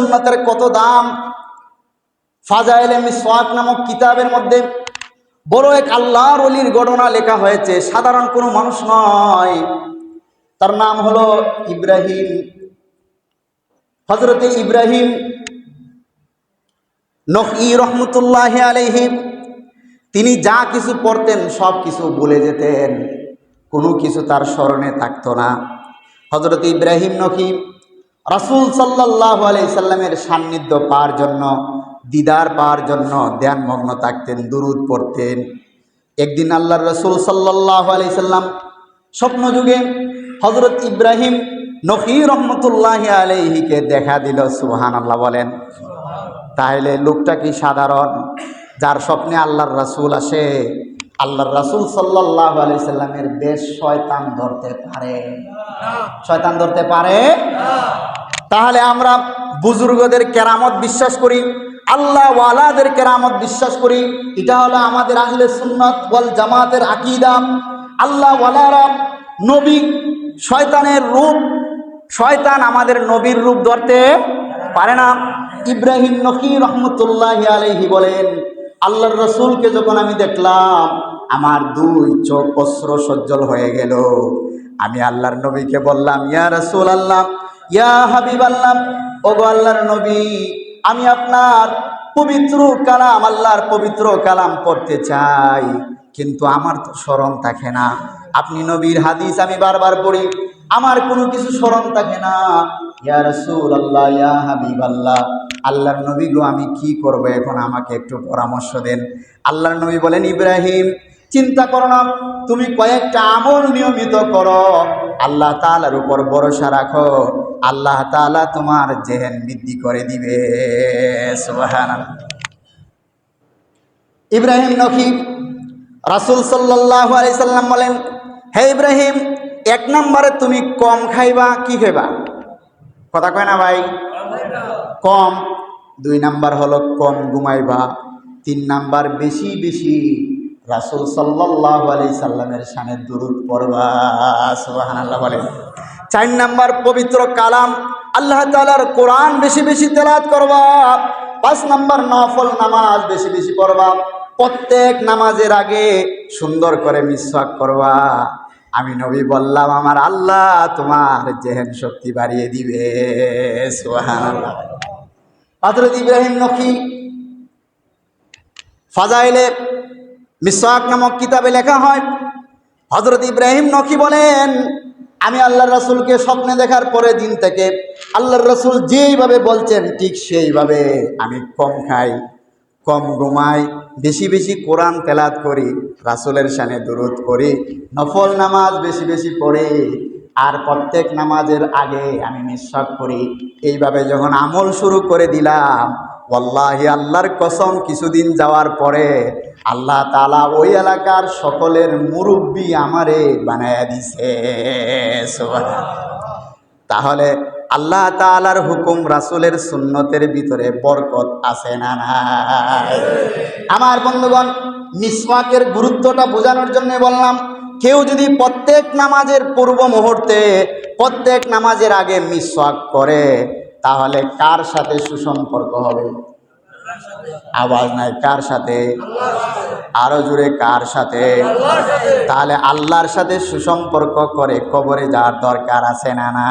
সুন্নতের কত দাম? ফাজাইলে মিসওয়াক নামক কিতাবের মধ্যে বড় এক আল্লাহর অলির ঘটনা লেখা হয়েছে। সাধারণ কোনো মানুষ নয়। তার নাম হলো ইব্রাহিম। হজরতে ইব্রাহিম নহি রহমতুল্লাহ আলহিম তিনি যা কিছু পড়তেন, সব কিছু ভুলে যেতেন। কোনো কিছু তার স্মরণে থাকতো না। হজরত ইব্রাহিম নকি রাসুল সাল্লাহ আলাইসাল্লামের সান্নিধ্য পাওয়ার জন্য, দিদার পাওয়ার জন্য ধ্যানমগ্ন থাকতেন, দুরুদ পড়তেন। একদিন আল্লাহর রসুল সাল্লাহ আলাইসাল্লাম স্বপ্ন যুগে হজরত ইব্রাহিম নকি রহমতুল্লাহ আলাইহিকে দেখা দিল সুহান আল্লাহ বলেন। তাহলে লোকটা কি সাধারণ? যার স্বপ্নে আল্লাহর রাসুল আসে, আল্লাহর রাসুল সাল্লাহ আলাইসাল্লামের বেশ শয়তান ধরতে পারে। শয়তান ধরতে পারে? তাহলে আমরা বুজুর্গদের কেরামত বিশ্বাস করি, আল্লাহ ওয়ালাদের কেরামত বিশ্বাস করি। এটা হলো আমাদের আহলে সুন্নত ওয়াল জামাতের আকিদা। আল্লাহ ওয়ালারা নবী শয়তানের রূপ, শয়তান আমাদের নবীর রূপ ধরতে পারে না। ইব্রাহিম নকি রহমতুল্লাহ আলহি বলেন, আল্লাহর রসুলকে যখন আমি দেখলাম, আমার দুই চোখ অস্ত্র সজ্জল হয়ে গেল। আমি আল্লাহর নবীকে বললাম, ইয়া রসুল আল্লাহ ইয়া হাবিব আল্লাহ ওগো আল্লাহর নবী, আমি আপনার পবিত্র কালাম, আল্লাহর পবিত্র কালাম পড়তে চাই, কিন্তু আমার তো স্মরণ থাকে না। আপনি নবীর হাদিস আমি বারবার পড়ি, আমার কোনো কিছু স্মরণ থাকে না। ইয়া রসুল আল্লাহ ইয়া হাবিব আল্লাহ আল্লাহর নবী গো, আমি কি করব? এখন আমাকে একটু পরামর্শ দেন। আল্লাহর নবী বলেন, ইব্রাহিম চিন্তা করো না, তুমি কয়েকটা আমল নিয়মিত করো। আল্লাহ তালার উপর ভরসা রাখো। আল্লাহ তালা তোমার জেহেন বৃদ্ধি করে দিবে। ইব্রাহিম নখি, রাসুল সাল্লাহ আলাইসাল্লাম বলেন, হে ইব্রাহিম, এক নম্বরে তুমি কম খাইবা, কি খাইবা? কথা কয় না ভাই? কম। দুই নাম্বার হলো কম ঘুমাইবা। তিন নাম্বার বেশি বেশি রাসুল সাল্লাহ আলি সাল্লামের সামনে দুরুদ পড়বা আল্লাহ বলেন চার নাম্বার পবিত্র কালাম, আল্লাহ তালার কোরআন বেশি বেশি তেলাত করবা। পাঁচ নাম্বার নফল নামাজ বেশি বেশি পড়বা। প্রত্যেক নামাজের আগে সুন্দর করে মিসওয়াক করবা। আমি নবী বললাম, আমার আল্লাহ তোমার জেহেন শক্তি বাড়িয়ে দিবে। হজরত ইব্রাহিম নকি ফাজাইলে মিসওয়াক নামক কিতাবে লেখা হয়। হজরত ইব্রাহিম নকি বলেন, আমি আল্লাহর রাসুলকে স্বপ্নে দেখার পরে দিন থেকে আল্লাহর রাসুল যেইভাবে বলছেন, ঠিক সেইভাবে আমি কম খাই, কম ঘুমাই, বেশি বেশি কোরআন তেলাত করি, রাসুলের সানে দূরত করি, নফল নামাজ বেশি বেশি পড়ি, আর প্রত্যেক নামাজের আগে আমি নিঃশ্বাস করি। এইভাবে যখন আমল শুরু করে দিলাম ওয়াল্লাহি আল্লাহর কসম, কিছুদিন যাওয়ার পরে আল্লাহ তালা ওই এলাকার সকলের মুরব্বী আমারে বানায়া দিছে। তাহলে আল্লাহ তালার হুকুম রাসুলের সুন্নতের ভিতরে বরকত আছে না নাই আমার বন্ধুগণ, মিসওয়াকের গুরুত্বটা বোঝানোর জন্য বললাম, কেউ যদি প্রত্যেক নামাজের পূর্ব মুহূর্তে, প্রত্যেক নামাজের আগে মিসওয়াক করে তাহলে কার সাথে সুসম্পর্ক হবে? আওয়াজ নাই, কার সাথে? আরও জুড়ে কার সাথে? তাহলে আল্লাহর সাথে সুসম্পর্ক করে কবরে যাওয়ার দরকার আছে না না